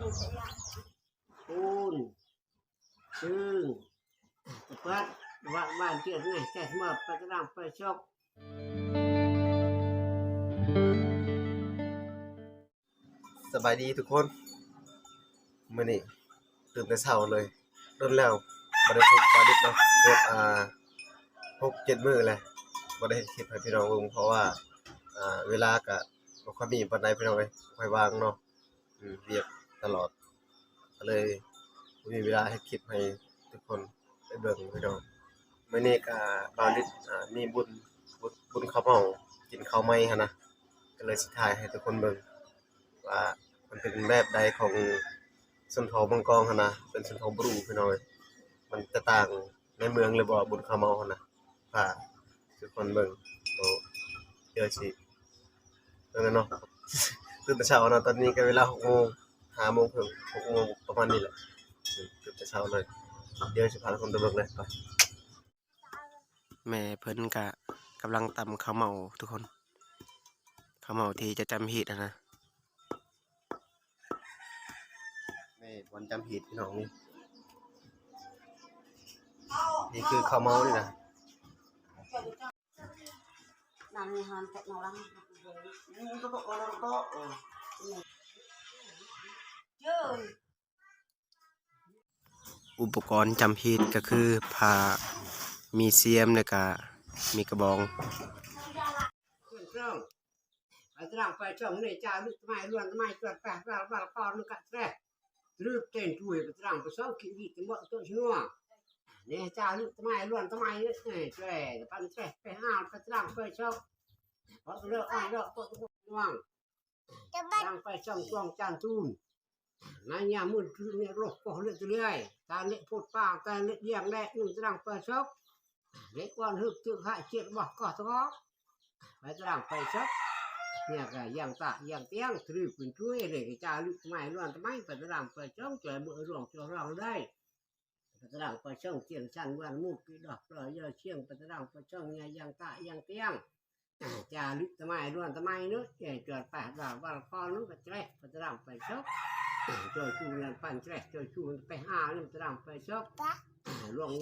ปูนซึ่งตะปัดว่าบ้านเจียดไงแค่เมื่อไปกระดังไปชกสบายดีทุกคนมื้อนี้ตื่นแต่เช้าเลยโดนแล้วบ่ได้พบบาดิกเนาะเกือบอ่าหกเจ็ดมือเลยบ่ได้เฮ็ดคลิปให้พี่น้องเบิ่งเพราะว่าอ่าเวลาก็บ่ค่อยมีปานใดพี่น้องเอ้ยค่อยวางเนาะอืมเวียก ตลอด ก็เลยมีเวลาเฮ็ดคลิปให้ทุกคนได้เบิ่งพี่น้องมื้อนี้ก็บาดิกอ่ามีบุญบุญบุญข้าวเมากินข้าวไม้หั่นะก็เลยสิถ่ายให้ทุกคนเบิ่งว่ามันเป็นแบบใดของสุนทรมังกรหั่นะเป็นสุนทรบรูพี่น้อยมันจะต่างในเมืองเลยบ่บุญคาวเมาหั่นนะว่าทุกคนเบิ่งโตเดี๋ยวสิเบิ่งกันเนาะตื่นแต่เช้าเนาะตอนนี้ก็เวลา6โมง 5โมงครึ่ง6โมงประมาณนี้แหละอืมตื่นแต่เช้าเลยเดี๋ยวสิพาทุกคนไปเบิ่งเลยไปแม่เพิ่นก็กำลังตำข้าวเมาทุกคนข้าวเมาที่จะจำฮีดนะแม่วันจำผิดพี่น้องนี่นี่คือข้าวเมานี่นะ Nani hantek orang. Ini tuh kok orang kok. Chơi. อุ อุปกรณ์จำพีดก็คือผ่ามีเซียมแล้ก็มีกระบองร่างไปช่องในจาลึกไมล้วนไม้รวแปดว่าว่าคอนึกแท้รึกเต้นช่วยร่างไปซ่องขี้ดีจัหวะตัวชัวเนี่าลึกไมล้วนไม้เนี่แท้ปันแท้ไปห้าวร่างไปช่องเพราะเลิกอ้ายเลิกตัวว่าร่างไปช่องกองจานทุ่ ruộng cho rong đây. Phải rằng phải sốc tiền săn quan một cái đọc rồi giờ chiêng phải rằng phải sốc nhà giang tạ giang tiếng. Cha lúc tao mày luôn tao máy nữa để trời phải vào vào con nó phải chạy phải rằng phải sốc. Trời chu làปั่นแจกtrời chu ไปหาเนี่ยมันจะรังไปชอบหลวง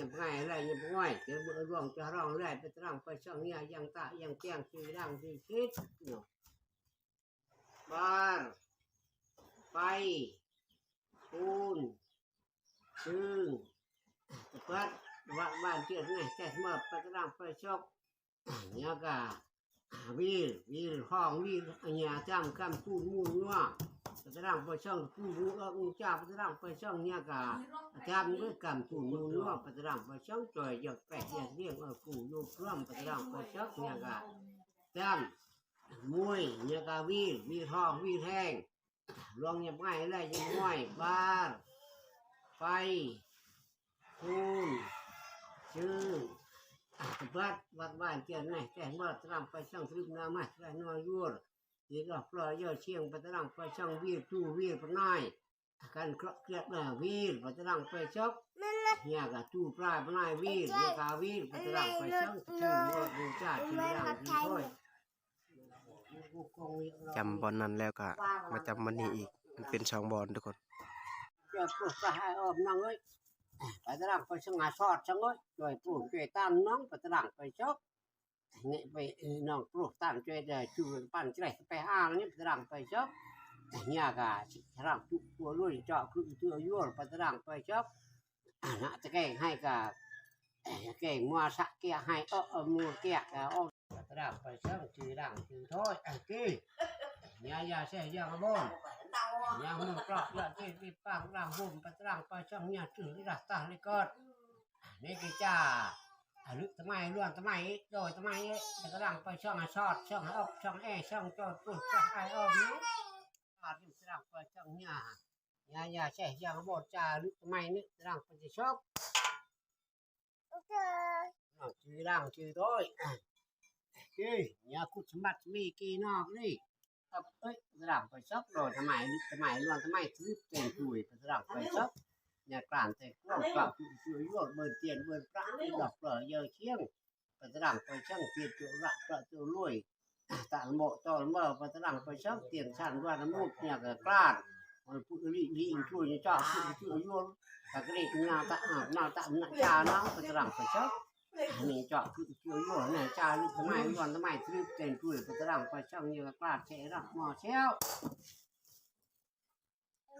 ยังไงอะไรยังง่อยเจอเบื่อหลวงจะร้องได้ไปจะรังไปช่องเนี่ยยังตะยังแจ้งคือรังคือคิดเนาะบ้านไปปูนซึ่งตะพัดวัดบ้านเกียรติไงแค่เมื่อไปจะรังไปชอบเนี่ยก็วิลวิลห้องวิลอันยาจำคำพูดมูลว่าไป ร่างไปช่องผู้รู้เออองเจ้าไปร่างไปช่องเนี่ยกะทำด้วยกันผู้รู้เนาะไปร่างไปช่องจอยอยกแปะอยกเรียกเออผู้รู้พร้อมไปร่างไปช่องเนี่ยกะจำมวยเนี่ยกะวีวีทองวีแทงลองยังไงอะไรยังง่อยบ้าไฟคูนชื่อวัดวัดบ้านเจียนไงแต่เมื่อร่างไปช่องทรึกนามาแต่นอย ยั่ว thì gặp là giờ chiêng và tao phải sang vi tu vi phải nai cần cọ kiệt là vi và tao phải chốc nhà cả tu prai phải nai vi nhà cả vi và tao phải chốc tu mua đồ trả chỉ làm gì thôi จำบอลนั้นแล้วก็มาจำวันนี้อีก มันเป็นสองบอลทุกคน giờ phụ sa hai ôm năng ấy phải tao phải sang ngài sọt sang ấy rồi phụ chơi tan nóng và tao phải chốc nghệ về nòng phụ tan chơi để chu pan chơi phải hàng nhé tao phải chốc nhà cả rằng tụ tua luôn cho cứ tua vô và rằng phải chốc nóจะแก่ให้กับแก่มัวสักแก่ให้เออมัวแก่เอาตรังไปเชิงชื่อดังชื่อถ้อยอันกี้ยายาเสียยางบ่นยางมันกรอกยาที่ที่ปังรังหุ่มไปตรังไปเชิงเนี่ยชื่อที่รักตาเลยก็นี่คือจ้า อันทำไมร่วนทำไมโดยทำไมจะกำลังไปช่องอาชอดช่องออกช่องแอช่องโจดปุ่นช่องไอออมนี้อาดิมกำลังไปช่องหญ้าหญ้าหญ้าใช่หญ้าบดจ่าหรืทำไมนี่กำลังไปจะชอบชื่อร่างชื่อด้อยชื่อยาคุดสมบัติมีกี่นอกนี่ตับเอ้ยกระดังไปชอบโดยทำไมทำไมร่วนทำไมทึบเต็มถุยกระดังไปชอบ nhà cản thì cũng phạm chuối một mười tiền mười trắng đi đọc ở giờ chiêng và ta đẳng phải sang tiền chỗ rạ trợ chỗ lùi tạng bộ to mờ và ta đẳng phải sang tiền sản đoàn nó một nhà cả cản rồi phụ lý lý chuối như cho phụ chuối luôn và cái định nào tạm nào tạm nặng cha nó và ta đẳng phải sang mình chọn cự chuối luôn này cha lúc thế này còn thế này cứ tiền chuối và ta đẳng phải sang như là cản sẽ đọc mò xéo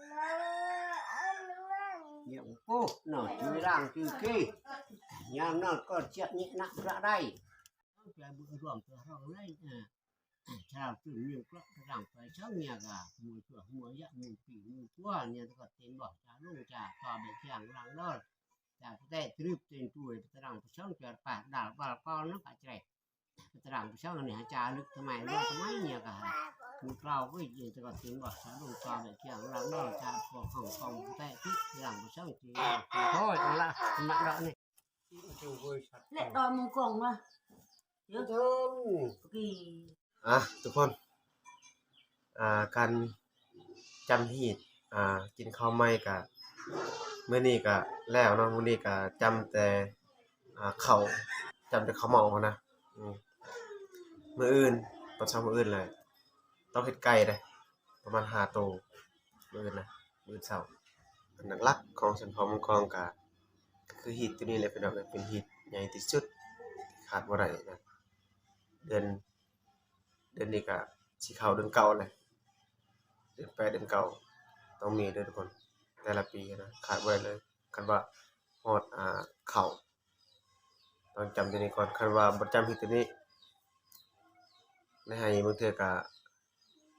Hello. Nhiệm cô nở chui đang chui kia nhà nó có chuyện nhẹ nặng ra đây. Cái bữa ruộng từ ruộng lấy à chào từ nhiều cái rằng phải cháu nhà gà. Mùi cửa mùi dạ mùi quỷ mùi tua nhà có tiền bỏ trả luôn trả tòa bị chàng lăng đó trả cái tay trip tiền tuổi cái rằng phải cháu chờ phải đảo vào con nó phải ตรามเช้าเนี่ยจาลึกทำไมเนาะทำไมเนี่ยกะคุณเราก็ยืนจะกอดถึงบอกสารุงตอบเกี่ยงเราเนาะจาพวกของกองแต่ที่หลังเช่าจริงโอ้ยละมาละนี่เละตอนมึงกงวะเยอะเทิงกี่อะทุกคนอ่าการจำหีดอ่ากินข้าวไม่กะเมื่อนี่กะแล้วเนาะเมื่อนี่กะจำแต่อ่าเขาจำแต่เขาเมานะอืม มืออื่นตอนเช้ามืออื่นเลย ต้องเฮ็ดไก่เด้ประมาณ5โตมืออื่นนะมืออื่นเช้าอันหลักของสันพอมังกรกะก็คือฮีดตัวนี้แหละพี่น้องเอ้ยเป็นฮีดใหญ่ที่สุดขาดบ่าได้นะเดือนเดือนนี้ก็สิเข้าเดือนเก่าเลยเดือนแปดเดือนเก่าต้องมีเด้อทุกคนแต่ละปีนะขาดได้เลยคันว่าฮอดอ่าเข้าต้องจำตัวนี้ก่อนคันว่าบ่จำผิดตัวนี้ ในให้บางเทื่อก็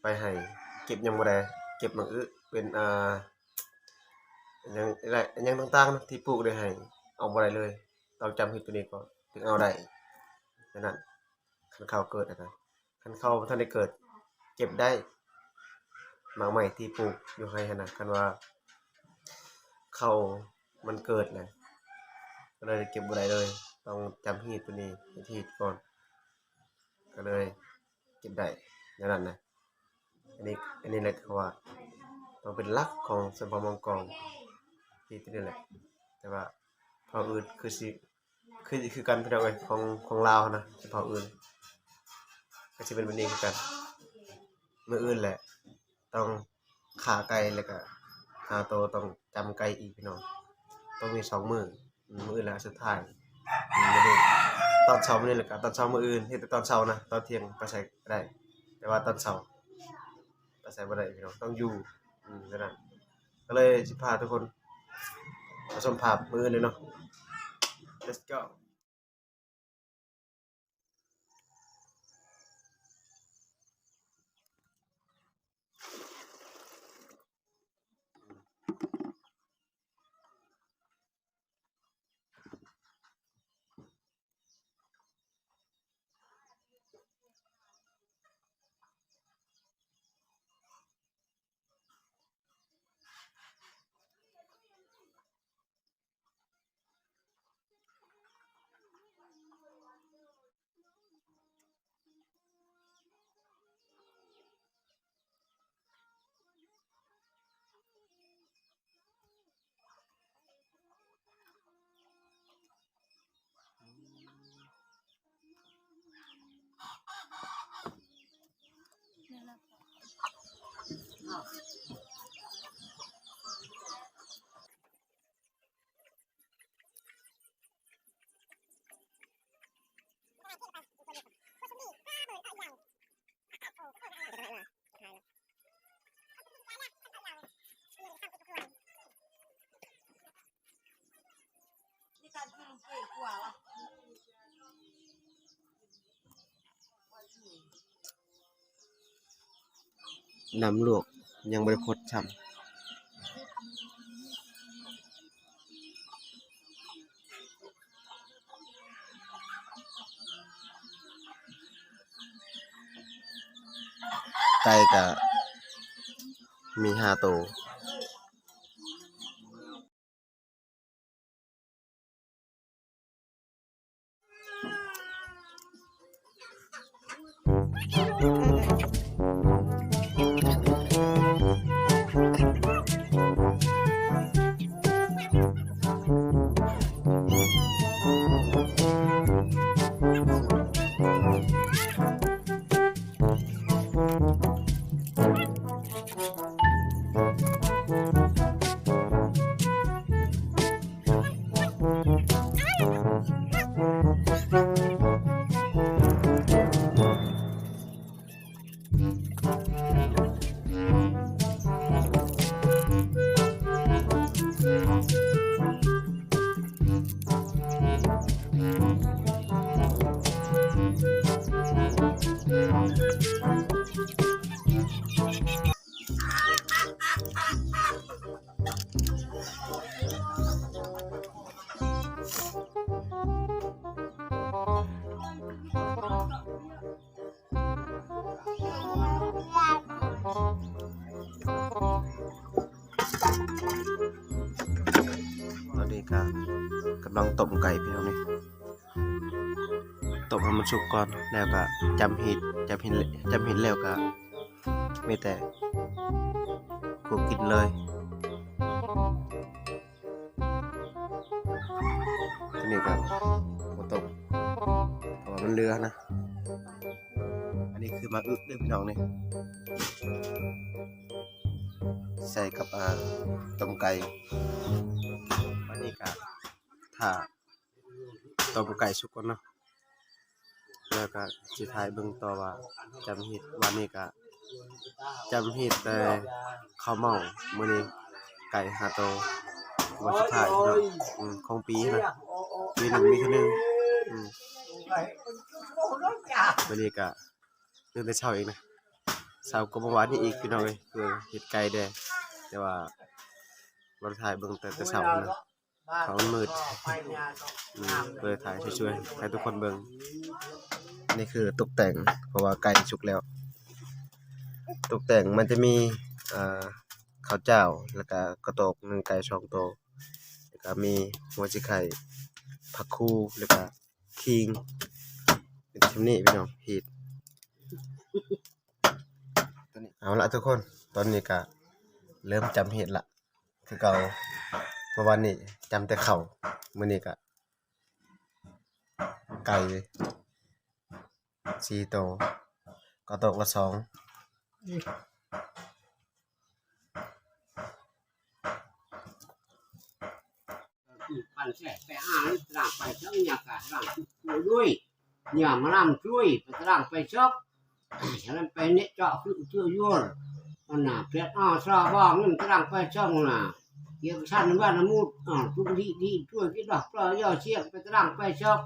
ไปให้เก็บยังบ่ได้เก็บหนังอึเป็นอ่ายังอะไรอันหยังต่างๆนะที่ปลูกได้ให้เอาบ่ได้เลยต้องจำผิดตัวนี้ก่อนถึงเอาได้ดังนั้นคันเข้าเกิดนะคันเข้าบ่ทันได้เกิด เก็บได้หมากใหม่ที่ปลูกอยู่ให้หั่นน่ะคันว่า เข้ามันเกิดนะก็เลยเก็บบ่ได้เลย ต้องจำฮีดตัวนี้ให้ฮีดก่อนก็เลย เก็บได้ในนั้นนะอันนี้อันนี้แหละคือว่าต้องเป็นลักของสมภามังกรที่ตัวนี้แหละ แต่ว่าเผ่าอื่นคือสิคือคือกันพี่น้องเอ้ยของของลาวนะเผ่าอื่น ก็จะเป็นแบบนี้คือกันมื้ออื่นแหละ ต้องขาไก่แล้วก็หาโตต้องจำไก่อีกพี่น้องต้องมีสองมือมืออื่นแล้วสุดท้ายมมื้อนี้ ตอนเช้ามื้อนี้แหละก็ตอนเช้ามื้ออื่นเฮ็ดแต่ตอนเช้านะตอนเที่ยงไปใช้ได้ แต่ว่าตอนเช้าไปใช้บ่ได้พี่น้องต้องอยู่อืมนั่นนะก็เลยสิพาทุกคนมาชมภาพมื้อนเลยเนาะ let's go นำลวกยังบริพดช้ำไก่กับมีห้าตัวอืม ให้มันสุกก่อนแล้วก็จำเห็ดจำเห็ดจำเห็ดแล้วก็ไม่แต่กูกินเลยทีนี้ก็มาต้มเพราะมันเรือนะ อันนี้คือมาอึกเด้อพี่น้องนี่ใส่กับอ่าต้มไก่อันนี้ก็ถ้าต้มไก่สุกก่อนเนาะ แล้วก็สิทายเบิ่งต่อว่าจำเฮ็ดวันนี้ก็จำเฮ็ดแต่ข้าวเมามื้อนี้ไก่หาโตวันสุดท้ายพี่น้องอืมของปีนะปีหนึงมีแค่นึงอืมวันนี้ก็ตื่นแต่เช้าเองนะเช้าก็เมื่อวานนี้อีกพี่น้องเอ้ยคือเฮ็ดไก่แดงแต่ว่าบ่ได้ถ่ายเบิ่งแต่แต่เช้านะ เขามันมืดอืมเปิดถ่ายช่วยๆให้ทุกคนเบิ่งนี่คือตกแต่งเพราะว่าไก่สุกแล้ว ตกแต่งมันจะมีอ่าข้าวเจ้าแล้วก็กระโตกหนึ่งไก่สองโตวแล้วก็มีหัวจิไข่ผักคูแล้วก็คิงเป็นชิมนี่พี่น้องฮีดตัวนี้เอาละทุกคนตอนนี้ก็เริ่มจำเห็ดละคือเก่า เมื่อวานนี้จำแต่เข่ามื้อนี้ก็ไก่สี่โต ก็ตกละสองปันแสไปอ่านตรางไปช่องยากาศร่างคุยด้วยอย่ามาล่ำช่วยไปตรางไปชอบฉันไปเนะเจาะคือเชื่อยุ่นมันน่ะเพียรอ้อชอบบ้องนี่ตรางไปช่องน่ะ เกี่ยวกับชั้นว่าน้ำมูดอ่าทุกที่ที่ช่วยคิดดอกปลาย่อเชี่ยงไปตรางไปชอบ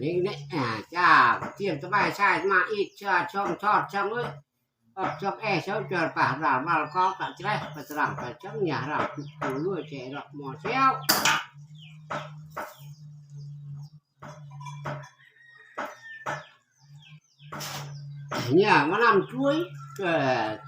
นี่เนี่ยอ่าจ้าเที่ยงสบายชายมาอีกชาช่องทอดช่องเอ้ย Ờ, cho e cháu chờ bà là mà có cả trái và làm cả trong nhà làm cụ nuôi trẻ đọc mò xéo nhà mà làm chuối vừa mỏ sò sẽ chờ cọ củ ru bắp trà đồ tràn chuối chuyện nó mài chai nó mài ập trong e cháu đồ phải làm phải thọt xong ấy chờ cổ trẻ tan nó phải làm phải trong nhà làm cụ nuôi trẻ đọc mò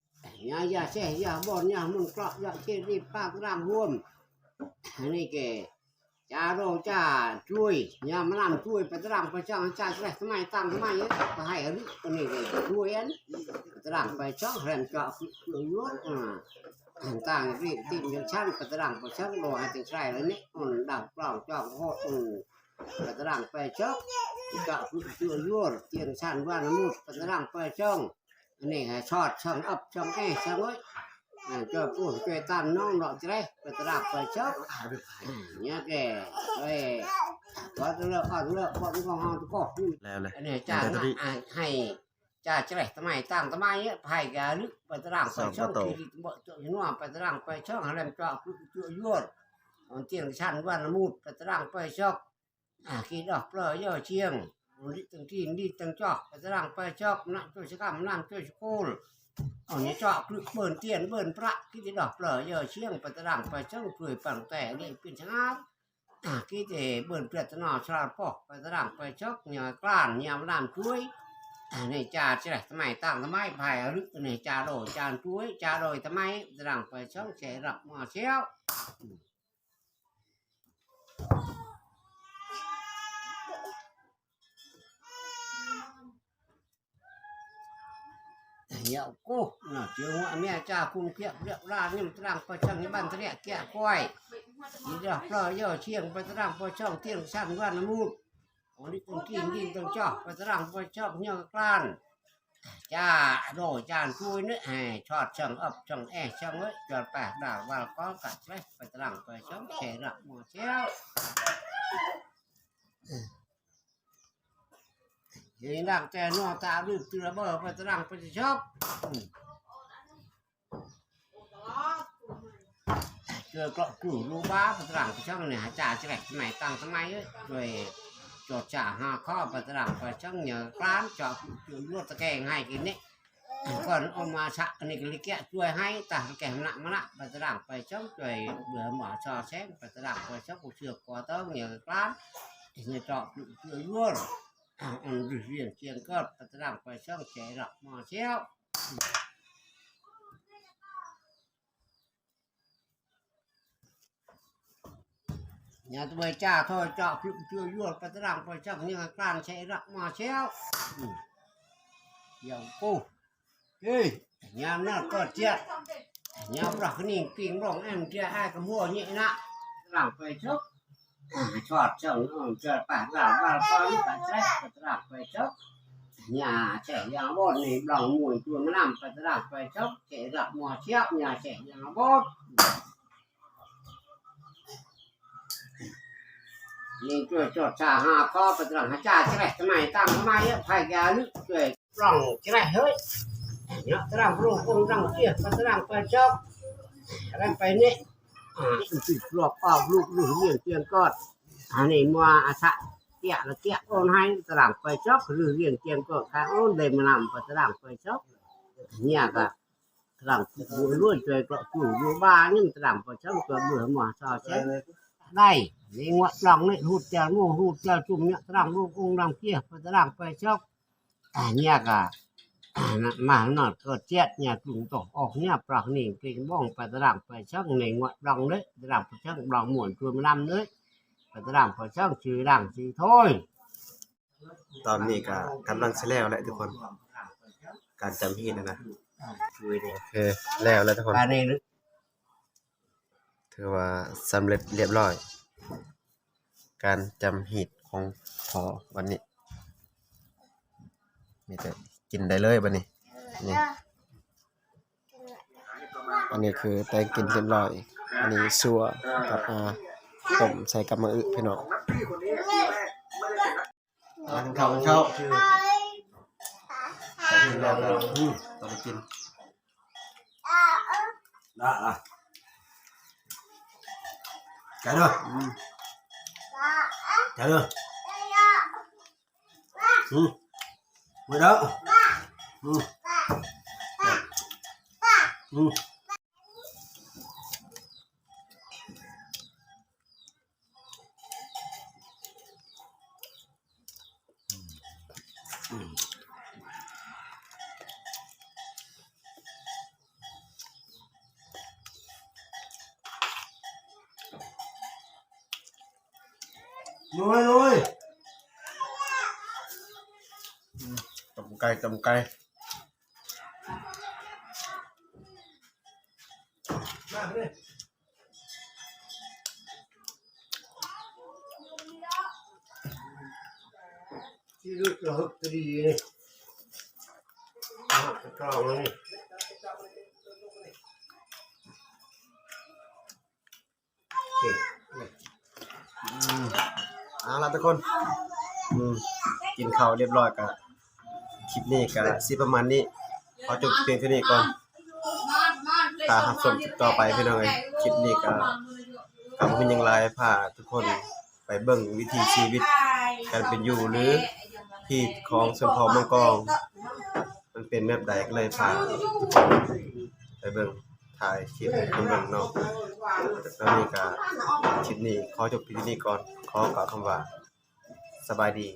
ยายาแช่ยาบ่นยามึงเกราะยาเกรีปากตรังร่วมอันนี้แกจาโรจ่าช่วยยามานำช่วยไปตรังไปช่องอาจารย์ใจทำไมตั้งทำไมเนี่ยไปให้อันนี้อันนี้แกช่วยอันตรังไปช่องแรมเจาะคือล้วนอ่าต่างรีบติมยังชั้นกระดังไปชั้นโลหะติงใส่แล้วนี่อุ่นดังเปล่าจอกโหดอุ่นกระดังไปชกกะคือเจือยั่วเตียงชั้นว่าน้ำมูดกระดังไปช่อง อันนี้ฮะชอดช่องอัพช่องแอช่องไว้อ่าเจ้าผู้ช่วยตามน้องดอกจะได้กระดังไปชกเนี่ยแกเอ้ยว่าจะเลิกอ่อนเลิกพอทุกคนห้องทุกคนแล้วเลยอันนี้จ้าให้จ้าจะไรทำไมตั้งทำไมเนี่ยไผ่กาลึกไปตารางไปช่องที่บ่ตัวนัวไปตารางไปช่องอะไรมันจอกตัวยวดมันเตียงชั้นว่าน้ำมูดไปตารางไปช่องอ่าคิดดอกเปล่าย่อเชียง ลิตังที่นี่ตังจอกไปสร้างไปจอกนั่งช่วยชะกำนั่งช่วยชกูลเอาเนี่ยจอกลึกเบิ่นเตียนเบิ่นพระคิดดอกเปล่าเยอะเชี่ยงไปสร้างไปช่องช่วยปังแต่นี่เป็นชนะอ่าคิดเอเบิ่นเปลือกนอชาปอกไปสร้างไปจอกเนี่ยกล้านเนี่ยล้านช่วยอ่นี่จ่าใช่ไหมทำไมตั้งทำไมภายลึกเนี่จ่าโดยจานช่วยจ่าโดยทำไมสร้างไปช่องเสรับมาเชี่ยว เนี่ยกล้านจ้าโดจานคุยเนื้อแห่ชอดช่างอับช่างแอช่างเอ้ยจอดแปดดาวว่าก็กัดเลยไปตรังไปชอบแฉระหมอ เชี่ยวยิงดังแต่นอตาดึกตือเบอร์ไปตรังไปชอบเจอกาะกลุ่รู้บ้าไปตรังไปชอบเนี่ยจ่าจะแหลกสมัยตั้งสมัยเอ้ยด้วยจดจ่าหาข้อปฏิรังไปช่างเหนือร้านจอดจุดรวดตะแกงให้กินนี่ก่อนเอามาชะนี่ก็เลยแกะช่วยให้ตาแกงหนักมาละปฏิรังไปช่างช่วยเบื่อหมอชอแซงปฏิรังไปช่างกูเชือกกว่าเต้าเหนือร้านเนี่ยจอดจุดรวดอัน เรียงเชียงก็พัฒนาไปช่องใจหรอกหมอเชี่ยวอย่าตัวจ้าทอยจ้าพิมพ์ชื่วยั่วตัฒนาไปช่องนี้กลางใช้หรอกหมอเชี่ยวอย่างกูเฮ้ยยามน่าก็เจี๊ยยามรักนิ่งปิงร้องแอนเจ้าให้กระมัวนี่นะหลังไปชก mà xéo Ừ. dòng cô ê nhà nó có chết nhà rắc cái nhìn kinh rong em kia ai có mua nhẹ nạ làm phải chốc chọt chồng chọt phải làm vào con cả chết phải làm phải chốc nhà trẻ nhà bột này lòng mùi chuồng nó làm phải làm phải chốc trẻ rắc mà xéo nhà trẻ nhà bột นี่ช่วยจดชาหาข้อปฏิบัติหาจ่าใช่ไหมทำไมตั้งทำไมอะพายยาลึกช่วยร่องใช่ไหมเฮ้ยเนี่ยตรังรูปงรังเชี่ยตรังไปชอบอะไรไปเนี่ย อ่าติดหลอกออกลูกลูกเลี้ยงเตียงกอดอันนี้มัวอาสะเตี้ยละเตี้ยโอนให้ตรังไปชอบหรือเลี้ยงเตียงกอดข้างโอนเลยมานำไปตรังไปชอบเนี่ยก็ตรังบุญล้วนช่วยกระจู่อยู่บ้านนี่ตรังไปชอบตัวเบื่อหมอซอเช่ đây đi ngoại lòng này hụt chèo ngô hụt chèo chùm nhẹ rằng vô cung làm kia và ta làm phải chốc à nhà cả mà nó có chết nhà chúng tổ ọc nhà bạc nỉ kinh bong phải ta làm phải chốc này ngoại lòng đấy ta làm phải chốc lòng muộn chùm năm đấy phải ta làm phải chốc chỉ làm chỉ thôi ตอนนี้ก็กำลังสิแล้วแหละทุกคน การจำฮีดนะนะ Chui đi โอเคแล้วแล้วทุกคน bà này nữa ถือว่าสำเร็จเรียบร้อย การจำหีดของพอวันนี้มีแต่ กินได้เลยวันนี้นี่อันนี้คือแตงกินเรียบร้อย อันนี้ซัวกับอ่าต้มใส่กับมะอึพี่น้องอ่ากินข้าวกินข้าวใส่กินแล้วแล้วอืมต้องไปกิน đó rồi chạy rồi chạy rồi ừ mới đó ừ ừ nuôi nuôi ต้มไก่ต้มไก่ Mang เอาละทุกคนอืมกินข้าวเรียบร้อยก็คลิปนี้ก็สิประมาณนี้ขอจบเพียงเท่านี้ก่อนตาหักสมคลิปต่อไปพี่น้องเอ้ยคลิปนี้ก็ก็บ่มีหยังหลายพาทุกคนไปเบิ่งวิถีชีวิตการเป็นอยู่หรือที่ของสมพอมังกรมันเป็นแบบใดก็เลยพาไปเบิ่งถ่ายคลิปให้เพิ่นเบิ่งเนาะ แล้วนี่ก็คลิปนี้ขอจบพิธีนี้ก่อนขอกล่าวคำว่าสบายดี